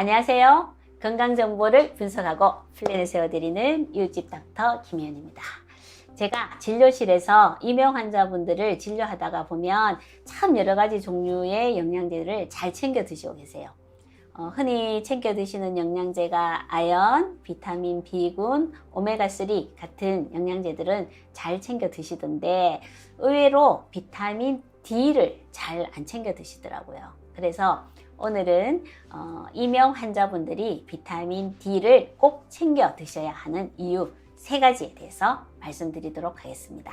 안녕하세요. 건강 정보를 분석하고 플랜을 세워드리는 이웃집 닥터 김혜연입니다. 제가 진료실에서 이명 환자분들을 진료하다가 보면 참 여러 가지 종류의 영양제를 잘 챙겨 드시고 계세요. 어, 흔히 챙겨 드시는 영양제가 아연, 비타민 B군, 오메가3 같은 영양제들은 잘 챙겨 드시던데 의외로 비타민 D를 잘 안 챙겨 드시더라고요. 그래서 오늘은 어, 이명 환자분들이 비타민 D를 꼭 챙겨 드셔야 하는 이유 세 가지에 대해서 말씀드리도록 하겠습니다.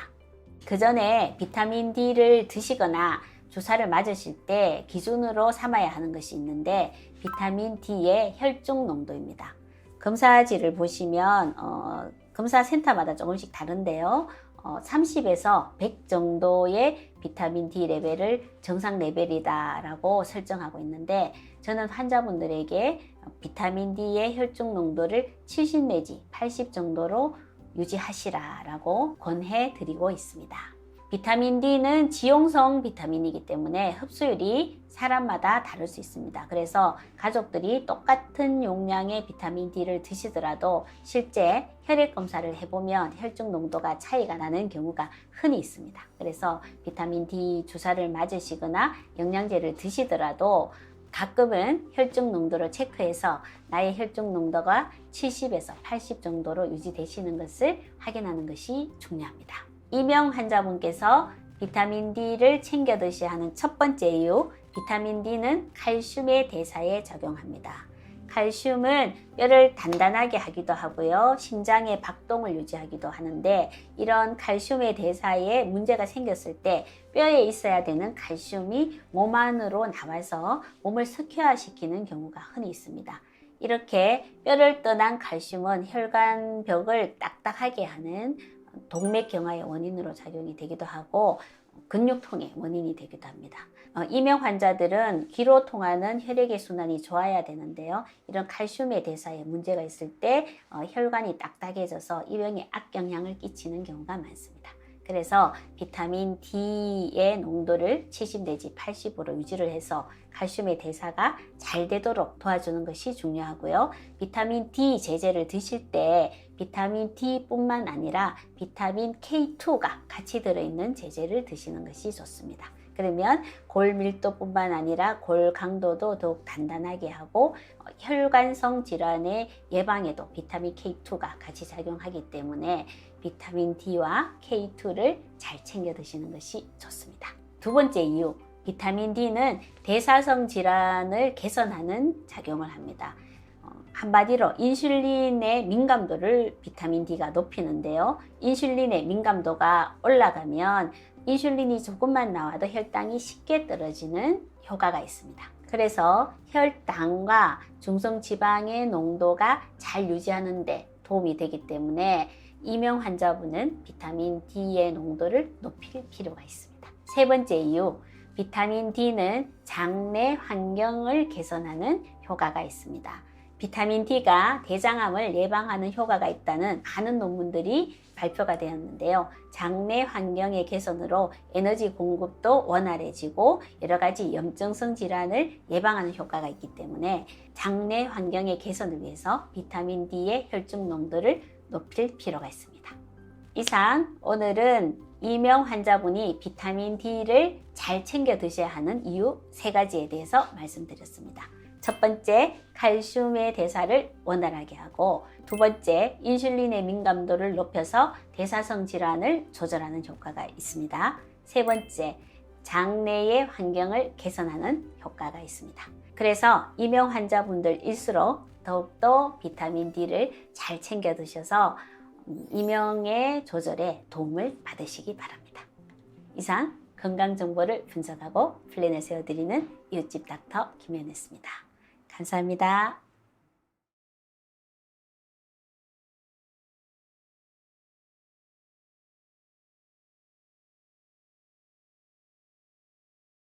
그 전에 비타민 D를 드시거나 주사를 맞으실 때 기준으로 삼아야 하는 것이 있는데 비타민 D의 혈중 농도입니다. 검사지를 보시면 어, 검사 센터마다 조금씩 다른데요. 어, 30에서 100 정도의 비타민 D 레벨을 정상 레벨이다라고 설정하고 있는데 저는 환자분들에게 비타민 D의 혈중 농도를 70 내지 80 정도로 유지하시라라고 권해 드리고 있습니다. 비타민 D는 지용성 비타민이기 때문에 흡수율이 사람마다 다를 수 있습니다. 그래서 가족들이 똑같은 용량의 비타민 D를 드시더라도 실제 혈액 검사를 해보면 혈중 농도가 차이가 나는 경우가 흔히 있습니다. 그래서 비타민 D 주사를 맞으시거나 영양제를 드시더라도 가끔은 혈중 농도를 체크해서 나의 혈중 농도가 70에서 80 정도로 유지되시는 것을 확인하는 것이 중요합니다. 이명 환자분께서 비타민 D를 챙겨 드셔야 하는 첫 번째 이유, 비타민 D는 칼슘의 대사에 적용합니다. 칼슘은 뼈를 단단하게 하기도 하고요. 심장의 박동을 유지하기도 하는데 이런 칼슘의 대사에 문제가 생겼을 때 뼈에 있어야 되는 칼슘이 몸 안으로 나와서 몸을 석회화시키는 경우가 흔히 있습니다. 이렇게 뼈를 떠난 칼슘은 혈관벽을 딱딱하게 하는 동맥경화의 원인으로 작용이 되기도 하고 근육통의 원인이 되기도 합니다. 어, 이명 환자들은 귀로 통하는 혈액의 순환이 좋아야 되는데요. 이런 칼슘의 대사에 문제가 있을 때 어, 혈관이 딱딱해져서 이 병에 악영향을 끼치는 경우가 많습니다. 그래서 비타민 D의 농도를 70 내지 80으로 유지를 해서 칼슘의 대사가 잘 되도록 도와주는 것이 중요하고요. 비타민 D 제제를 드실 때 비타민 D뿐만 아니라 비타민 K2가 같이 들어있는 제제를 드시는 것이 좋습니다. 그러면 골 밀도뿐만 아니라 골 강도도 더욱 단단하게 하고 혈관성 질환의 예방에도 비타민 K2가 같이 작용하기 때문에 비타민 D와 K2를 잘 챙겨 드시는 것이 좋습니다. 두 번째 이유, 비타민 D는 대사성 질환을 개선하는 작용을 합니다. 어, 한마디로 인슐린의 민감도를 비타민 D가 높이는데요. 인슐린의 민감도가 올라가면 인슐린이 조금만 나와도 혈당이 쉽게 떨어지는 효과가 있습니다. 그래서 혈당과 중성 지방의 농도가 잘 유지하는데 도움이 되기 때문에 이명 환자분은 비타민 D의 농도를 높일 필요가 있습니다. 세 번째 이유, 비타민 D는 장내 환경을 개선하는 효과가 있습니다. 비타민 D가 대장암을 예방하는 효과가 있다는 많은 논문들이 발표가 되었는데요. 장내 환경의 개선으로 에너지 공급도 원활해지고 여러 가지 염증성 질환을 예방하는 효과가 있기 때문에 장내 환경의 개선을 위해서 비타민 D의 혈중 농도를 높일 필요가 있습니다. 이상 오늘은 이명 환자분이 비타민 D를 잘 챙겨 드셔야 하는 이유 세 가지에 대해서 말씀드렸습니다. 첫 번째, 칼슘의 대사를 원활하게 하고 두 번째, 인슐린의 민감도를 높여서 대사성 질환을 조절하는 효과가 있습니다. 세 번째, 장내의 환경을 개선하는 효과가 있습니다. 그래서 이명 환자분들일수록 더욱더 비타민 D를 잘 챙겨 드셔서 이명의 조절에 도움을 받으시기 바랍니다. 이상 건강 정보를 분석하고 플랜을 세워드리는 이웃집 닥터 김현혜였습니다. 감사합니다.